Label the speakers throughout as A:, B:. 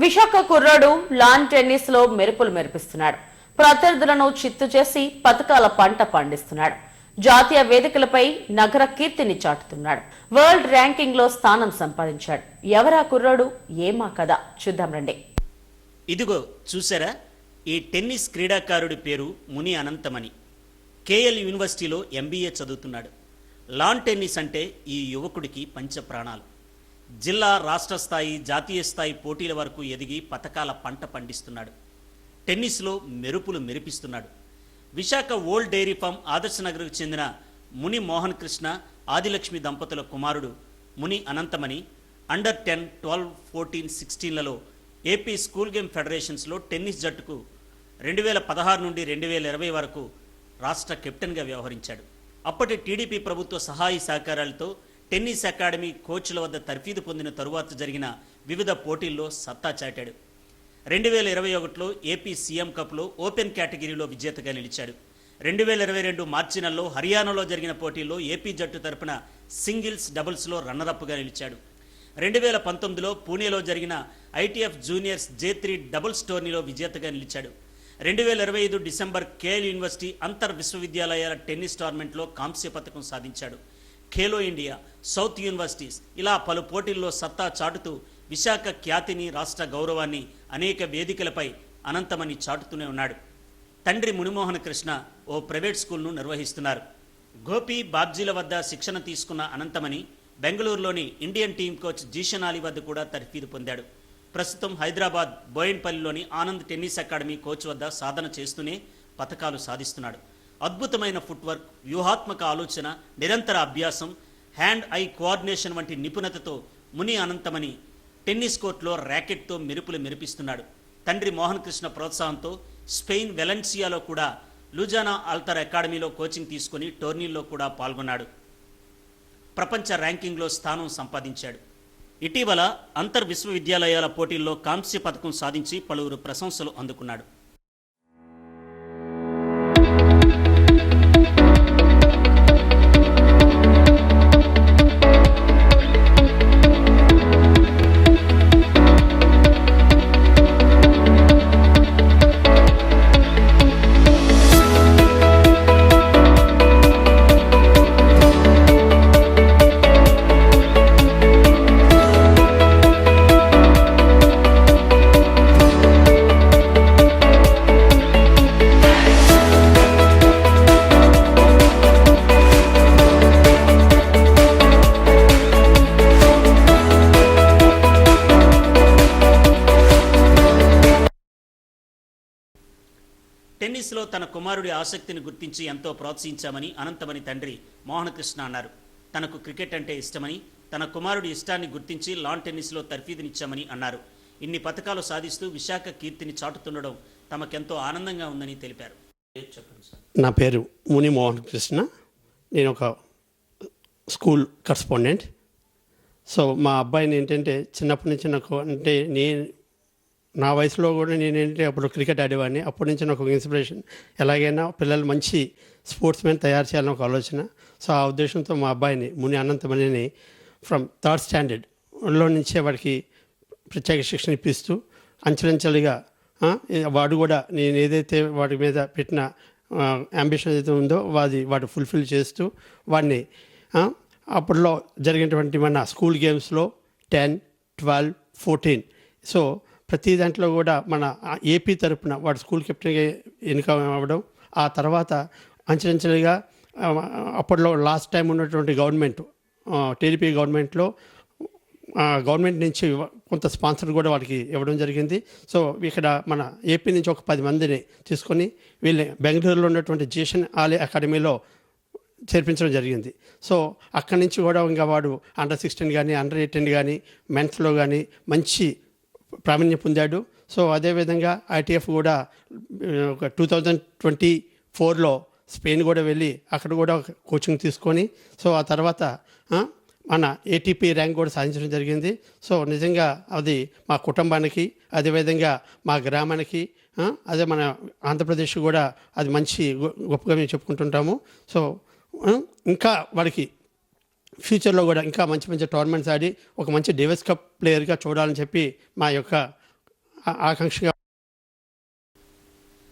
A: విశాఖ కుర్రాడు లాన్ టెన్నిస్లో మెరుపులు మెరిపిస్తున్నాడు. ప్రత్యర్థులను చిత్తు చేసి పథకాల పంట పండిస్తున్నాడు. జాతీయ వేదికలపై నగర కీర్తిని చాటుతున్నాడు. వరల్డ్ ర్యాంకింగ్లో స్థానం సంపాదించాడు. ఎవరా కుర్రాడు? ఏమా కథ? చూద్దాం రండి.
B: ఇదిగో చూసారా ఈ టెన్నిస్ క్రీడాకారుడి పేరు ముని అనంతమణి. కేఎల్ యూనివర్సిటీలో ఎంబీఏ చదువుతున్నాడు. లాన్ టెన్నిస్ అంటే ఈ యువకుడికి పంచ ప్రాణాలు జిల్లా రాష్ట్ర స్థాయి జాతీయ స్థాయి పోటీల వరకు ఎదిగి పథకాల పంట పండిస్తున్నాడు. టెన్నిస్లో మెరుపులు మెరిపిస్తున్నాడు. Visakha old dairy farm Adarsh నగర్కు చెందిన ముని మోహన్ కృష్ణ ఆదిలక్ష్మి దంపతుల కుమారుడు Muni Ananthamani under ten twelve fourteen సిక్స్టీన్లలో AP school game ఫెడరేషన్స్లో టెన్నిస్ జట్టుకు రెండు వేల పదహారు నుండి రెండు వేల ఇరవై వరకు రాష్ట్ర కెప్టెన్గా వ్యవహరించాడు. అప్పటి టీడీపీ ప్రభుత్వ సహాయ సహకారాలతో టెన్నిస్ అకాడమీ కోచ్ల వద్ద తర్ఫీదు పొందిన తరువాత జరిగిన వివిధ పోటీల్లో సత్తా చాటాడు. రెండు వేల ఇరవై ఒకటిలో ఏపీ సీఎం కప్లో ఓపెన్ కేటగిరీలో విజేతగా నిలిచాడు. రెండు వేల ఇరవై రెండు మార్చి నెలలో హర్యానాలో జరిగిన పోటీల్లో ఏపీ జట్టు తరపున సింగిల్స్ డబుల్స్లో రన్నరప్గా నిలిచాడు. రెండు వేల పంతొమ్మిదిలో పూణేలో జరిగిన ITF juniors J three doubles టోర్నీలో విజేతగా నిలిచాడు. రెండు వేల ఇరవై ఐదు డిసెంబర్ కేఎల్ యూనివర్సిటీ అంతర్ విశ్వవిద్యాలయాల టెన్నిస్ టోర్నమెంట్లో కాంస్య పథకం సాధించాడు. ఖేలో ఇండియా సౌత్ యూనివర్సిటీస్ ఇలా పలు పోటీల్లో సత్తా చాటుతూ విశాఖ ఖ్యాతిని రాష్ట్ర గౌరవాన్ని అనేక వేదికలపై అనంతమని చాటుతూనే ఉన్నాడు. తండ్రి మునిమోహన కృష్ణ ఓ ప్రైవేట్ స్కూల్ను నిర్వహిస్తున్నారు. గోపి బాబ్జీల వద్ద శిక్షణ తీసుకున్న అనంతమని బెంగళూరులోని Indian team coach Zeeshan Ali వద్ద కూడా తర్ఫీదు పొందాడు. ప్రస్తుతం హైదరాబాద్ బోయిన్పల్లిలోని ఆనంద్ టెన్నిస్ అకాడమీ కోచ్ వద్ద సాధన చేస్తూనే పథకాలు సాధిస్తున్నాడు. అద్భుతమైన ఫుట్వర్క్ వ్యూహాత్మక ఆలోచన నిరంతర అభ్యాసం హ్యాండ్ ఐ కోఆర్డినేషన్ వంటి నిపుణతతో ముని అనంతమని టెన్నిస్ కోర్టులో ర్యాకెట్తో మెరుపులు మెరిపిస్తున్నాడు. తండ్రి మోహన్ కృష్ణ ప్రోత్సాహంతో స్పెయిన్ వెలెన్సియాలో కూడా లూజానా ఆల్తర్ అకాడమీలో కోచింగ్ తీసుకుని టోర్నీల్లో కూడా పాల్గొన్నాడు. ప్రపంచ ర్యాంకింగ్లో స్థానం సంపాదించాడు. ఇటీవల అంతర్ విశ్వవిద్యాలయాల పోటీల్లో కాంస్య పథకం సాధించి పలువురు ప్రశంసలు అందుకున్నాడు. తన కుమారుడి ఆసక్తిని గుర్తించి ఎంతో ప్రోత్సహించామని అనంతమని తండ్రి మోహనకృష్ణ అన్నారు. తనకు క్రికెట్ అంటే ఇష్టమని తన కుమారుడి ఇష్టాన్ని గుర్తించి లాన్ టెన్నిస్లో తర్ఫీదునిచ్చామని అన్నారు. ఇన్ని పథకాలు సాధిస్తూ విశాఖ కీర్తిని చాటుతుండడం తమకెంతో ఆనందంగా ఉందని తెలిపారు.
C: నా పేరు ముని మోహన్ కృష్ణ నేను ఒక స్కూల్ కరస్పాండెంట్. సో మా అబ్బాయిని ఏంటంటే చిన్నప్పటి నుంచి నాకు అంటే నేను నా వయసులో కూడా నేనేంటి అప్పుడు క్రికెట్ ఆడేవాడిని. అప్పటి నుంచి నాకు ఒక ఇన్స్పిరేషన్ ఎలాగైనా పిల్లలు మంచి స్పోర్ట్స్ మ్యాన్ తయారు చేయాలని ఒక ఆలోచన. సో ఆ ఉద్దేశంతో మా అబ్బాయిని ముని అనంతమణిని ఫ్రమ్ థర్డ్ స్టాండర్డ్లో నుంచే వాడికి ప్రత్యేక శిక్షణ ఇప్పిస్తూ అంచెలంచెలుగా వాడు కూడా నేను ఏదైతే వాడి మీద పెట్టిన అంబిషన్ ఏదైతే ఉందో వాది వాడు ఫుల్ఫిల్ చేస్తూ వాడిని అప్పట్లో జరిగినటువంటి మన స్కూల్ గేమ్స్లో టెన్ ట్వెల్వ్ ఫోర్టీన్ సో ప్రతి దాంట్లో కూడా మన ఏపీ తరపున వాడు స్కూల్ కెప్టెన్గా ఎన్నిక అవ్వడం ఆ తర్వాత అంచెలంచెలుగా అప్పట్లో లాస్ట్ టైం ఉన్నటువంటి గవర్నమెంట్ టీడీపీ గవర్నమెంట్లో గవర్నమెంట్ నుంచి కొంత స్పాన్సర్ కూడా వాళ్ళకి ఇవ్వడం జరిగింది. సో ఇక్కడ మన ఏపీ నుంచి ఒక పది మందిని తీసుకొని వీళ్ళని బెంగళూరులో ఉన్నటువంటి జేషన్ ఆలే అకాడమీలో చేర్పించడం జరిగింది. సో అక్కడి నుంచి కూడా ఇంకా వాడు అండర్ సిక్స్టీన్ కానీ అండర్ ఎయిటీన్ కానీ మెన్స్లో కానీ మంచి ప్రావీణ్యం పొందాడు. సో అదేవిధంగా ఐటీఎఫ్ కూడా ఒక టూ థౌజండ్ ట్వంటీ ఫోర్లో స్పెయిన్ కూడా వెళ్ళి అక్కడ కూడా ఒక కోచింగ్ తీసుకొని సో ఆ తర్వాత మన ఏటీపీ ర్యాంక్ కూడా సాధించడం జరిగింది. సో నిజంగా అది మా కుటుంబానికి అదేవిధంగా మా గ్రామానికి అదే మన ఆంధ్రప్రదేశ్ కూడా అది మంచి గొ- గొప్పగా మేము చెప్పుకుంటుంటాము. సో ఇంకా వాడికి ఫ్యూచర్లో కూడా ఇంకా మంచి మంచి టోర్నమెంట్స్ ఆడి ఒక మంచి డేవిస్ కప్ ప్లేయర్గా చూడాలని చెప్పి మా యొక్క ఆకాంక్షగా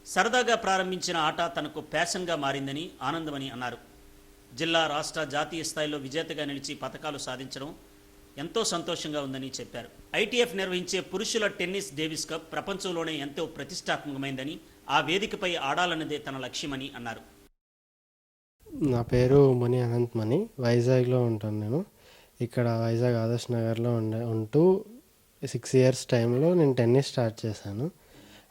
B: సరదాగా ప్రారంభించిన ఆట తనకు ప్యాషన్గా మారిందని ఆనందమని అన్నారు. జిల్లా రాష్ట్ర జాతీయ స్థాయిలో విజేతగా నిలిచి పథకాలు సాధించడం ఎంతో సంతోషంగా ఉందని చెప్పారు. ఐటీఎఫ్ నిర్వహించే పురుషుల టెన్నిస్ డేవిస్ కప్ ప్రపంచంలోనే ఎంతో ప్రతిష్టాత్మకమైందని ఆ వేదికపై ఆడాలన్నదే తన లక్ష్యమని అన్నారు.
D: నా పేరు ముని అనంత్ మణి. వైజాగ్లో ఉంటాను నేను. ఇక్కడ వైజాగ్ ఆదర్శ్ నగర్లో ఉండే ఉంటూ సిక్స్ ఇయర్స్ టైంలో నేను టెన్నిస్ స్టార్ట్ చేశాను.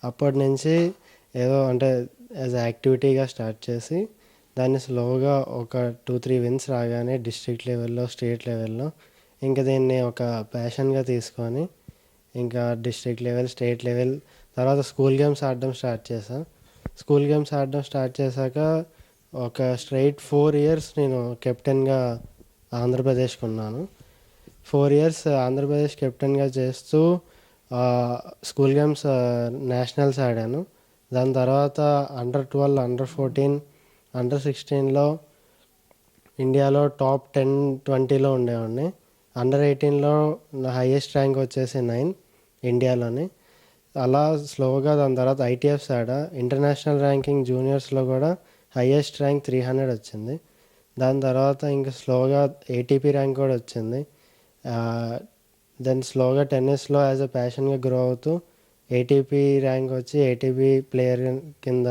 D: అప్పటి నుంచి ఏదో అంటే యాజ్ యాక్టివిటీగా స్టార్ట్ చేసి దాన్ని స్లోగా ఒక టూ త్రీ విన్స్ రాగానే డిస్ట్రిక్ట్ లెవెల్లో స్టేట్ లెవెల్లో ఇంకా దీన్ని ఒక ప్యాషన్గా తీసుకొని ఇంకా డిస్ట్రిక్ట్ లెవెల్ స్టేట్ లెవెల్ తర్వాత స్కూల్ గేమ్స్ ఆడడం స్టార్ట్ చేశాను స్కూల్ గేమ్స్ ఆడడం స్టార్ట్ చేశాక ఒక స్ట్రైట్ ఫోర్ ఇయర్స్ నేను కెప్టెన్గా ఆంధ్రప్రదేశ్కి ఉన్నాను. ఫోర్ ఇయర్స్ ఆంధ్రప్రదేశ్ కెప్టెన్గా చేస్తూ స్కూల్ గేమ్స్ నేషనల్స్ ఆడాను. దాని తర్వాత under twelve under fourteen under సిక్స్టీన్లో ఇండియాలో టాప్ టెన్ ట్వంటీలో ఉండేవాడిని. అండర్ ఎయిటీన్లో నా హైయెస్ట్ ర్యాంక్ వచ్చేసి నైన్ ఇండియాలోని. అలా స్లోగా దాని తర్వాత ఐటీఎఫ్స్ ఆడా. ఇంటర్నేషనల్ ర్యాంకింగ్ జూనియర్స్లో కూడా హయ్యెస్ట్ ర్యాంక్ త్రీ హండ్రెడ్ వచ్చింది. దాని తర్వాత ఇంకా స్లోగా ఏటీపీ ర్యాంక్ కూడా వచ్చింది. దెన్ స్లోగా టెన్నిస్లో యాజ్ అ ప్యాషన్గా గ్రో అవుతూ ఏటీపీ ర్యాంక్ వచ్చి ఏటీపీ ప్లేయర్ కింద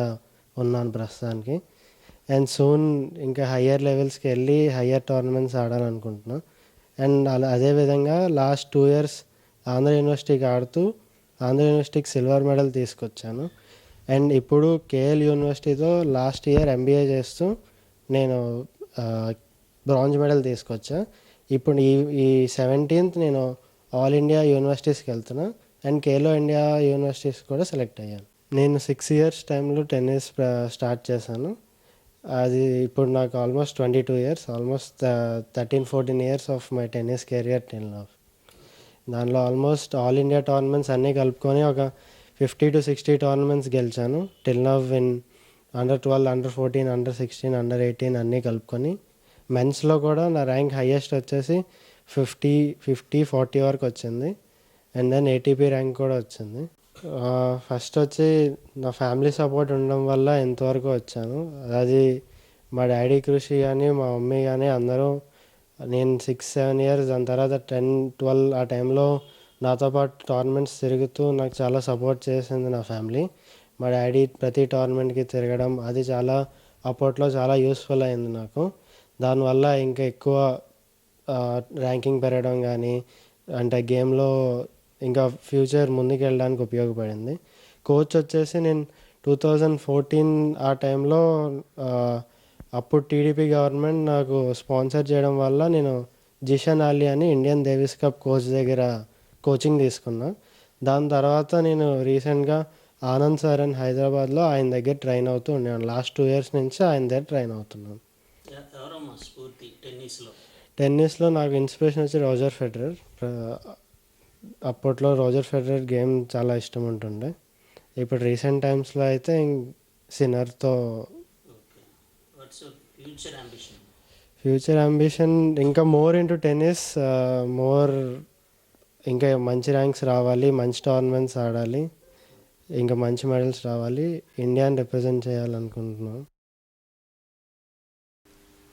D: ఉన్నాను ప్రస్తుతానికి. అండ్ సూన్ ఇంకా హయ్యర్ లెవెల్స్కి వెళ్ళి హయ్యర్ టోర్నమెంట్స్ ఆడాలనుకుంటున్నాను అండ్ అలా అదేవిధంగా లాస్ట్ టూ ఇయర్స్ ఆంధ్ర యూనివర్సిటీకి ఆడుతూ ఆంధ్ర యూనివర్సిటీకి సిల్వర్ మెడల్ తీసుకొచ్చాను. అండ్ ఇప్పుడు కేఎల్ యూనివర్సిటీతో లాస్ట్ ఇయర్ ఎంబీఏ చేస్తూ నేను బ్రాంజ్ మెడల్ తీసుకొచ్చా. ఇప్పుడు ఈ ఈ సెవెంటీన్త్ నేను ఆల్ ఇండియా యూనివర్సిటీస్కి వెళ్తున్నా అండ్ కేలో ఇండియా యూనివర్సిటీస్ కూడా సెలెక్ట్ అయ్యాను. నేను సిక్స్ ఇయర్స్ టైంలో టెన్నిస్ స్టార్ట్ చేశాను. అది ఇప్పుడు నాకు almost twenty two years almost thirteen fourteen years of my tennis career ten now దానిలో ఆల్మోస్ట్ ఆల్ ఇండియా టోర్నమెంట్స్ అన్నీ కలుపుకొని ఒక ఫిఫ్టీ టు సిక్స్టీ టోర్నమెంట్స్ గెలిచాను. Till now in under twelve under fourteen under sixteen under eighteen అన్నీ కలుపుకొని మెన్స్లో కూడా నా ర్యాంక్ హైయెస్ట్ వచ్చేసి ఫిఫ్టీ ఫిఫ్టీ ఫార్టీ వరకు వచ్చింది. అండ్ దెన్ ఏటీపీ ర్యాంక్ కూడా వచ్చింది. ఫస్ట్ వచ్చి నా ఫ్యామిలీ సపోర్ట్ ఉండడం వల్ల ఎంతవరకు వచ్చాను. అది మా డాడీ కృషి కానీ మా మమ్మీ కానీ అందరూ నేను సిక్స్ సెవెన్ ఇయర్స్ దాని తర్వాత టెన్ ట్వెల్వ్ ఆ టైంలో నాతో పాటు టోర్నమెంట్స్ తిరుగుతూ నాకు చాలా సపోర్ట్ చేసింది నా ఫ్యామిలీ మా డాడీ ప్రతి టోర్నమెంట్కి తిరగడం అది చాలా అప్పట్లో చాలా యూస్ఫుల్ అయింది నాకు. దానివల్ల ఇంకా ఎక్కువ ర్యాంకింగ్ పెరగడం కానీ అంటే గేమ్లో ఇంకా ఫ్యూచర్ ముందుకు వెళ్ళడానికి ఉపయోగపడింది. కోచ్ వచ్చేసి నేను టూ థౌజండ్ ఫోర్టీన్ ఆ టైంలో అప్పుడు టీడీపీ గవర్నమెంట్ నాకు స్పాన్సర్ చేయడం వల్ల నేను జిషన్ అలీ అని ఇండియన్ దేవిస్ కప్ కోచ్ దగ్గర కోచింగ్ తీసుకున్నా. దాని తర్వాత నేను రీసెంట్గా ఆనంద్ సార్ అని హైదరాబాద్లో ఆయన దగ్గర ట్రైన్ అవుతూ ఉన్నాను. లాస్ట్ టూ ఇయర్స్ నుంచి ఆయన దగ్గర ట్రైన్ అవుతున్నాను.
B: టెన్నిస్లో?
D: నాకు ఇన్స్పిరేషన్ వచ్చి రోజర్ ఫెడరర్. అప్పట్లో రోజర్ ఫెడరర్ గేమ్ చాలా ఇష్టం ఉంటుండే. ఇప్పుడు రీసెంట్ టైమ్స్లో అయితే
B: అంబిషన్
D: ఫ్యూచర్ అంబిషన్ ఇంకా మోర్ ఇంటూ టెన్నిస్ మోర్ ఇంకా మంచి ర్యాంక్స్ రావాలి మంచి టోర్నమెంట్స్ ఆడాలి ఇంకా మంచి మెడల్స్ రావాలి ఇండియాని రిప్రజెంట్ చేయాలనుకుంటున్నాను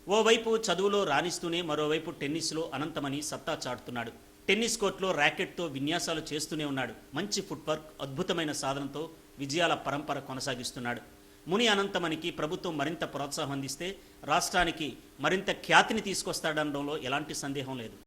B: ఓవైపు చదువులో రాణిస్తూనే మరోవైపు టెన్నిస్లో అనంతమని సత్తా చాటుతున్నాడు. టెన్నిస్ కోర్టులో ర్యాకెట్తో విన్యాసాలు చేస్తూనే ఉన్నాడు. మంచి ఫుట్వర్క్ అద్భుతమైన సాధనతో విజయాల పరంపర కొనసాగిస్తున్నాడు. ముని అనంతమనికి ప్రభుత్వం మరింత ప్రోత్సాహం అందిస్తే రాష్ట్రానికి మరింత ఖ్యాతిని తీసుకొస్తాడనడంలో ఎలాంటి సందేహం లేదు.